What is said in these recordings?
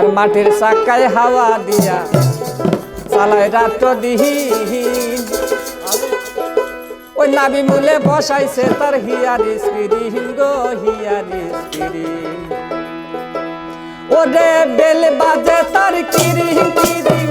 আর মাটির চাকায় হাওয়া দিয়া চালায় রাত দিহীন ওই নাবি মূলে বসাইছে তার হিয়ারি স্ক্রিন গো হিয়ারি স্ক্রিন ওরে বেল বাজে তার কিরি, কিরিং।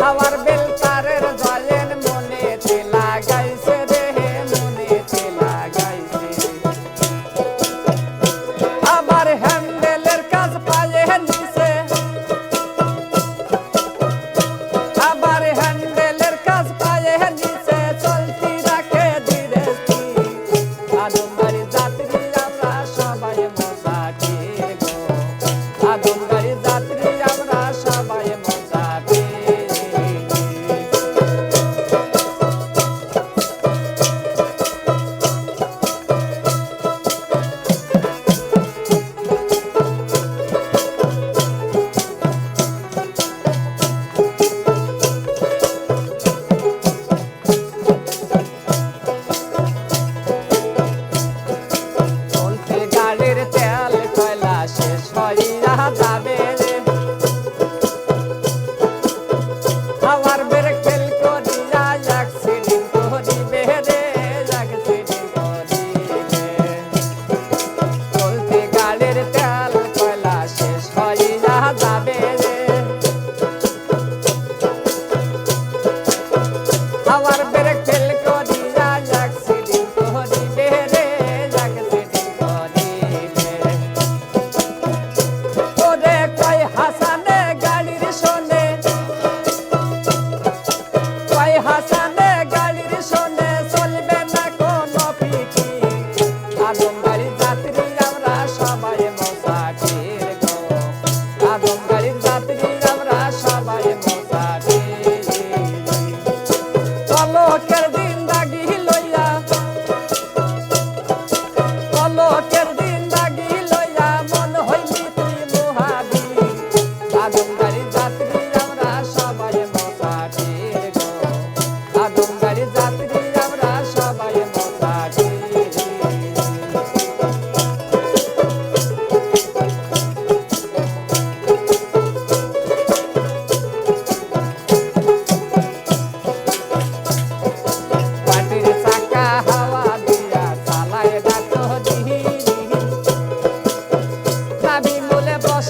Our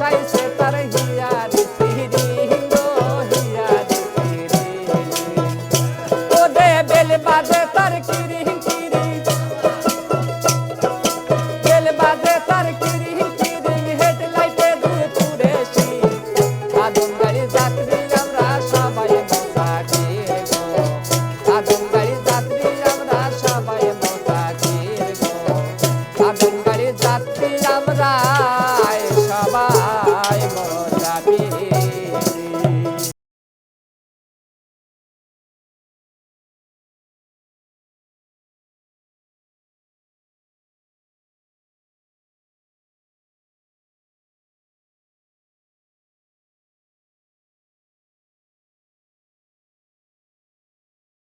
sai isso mama.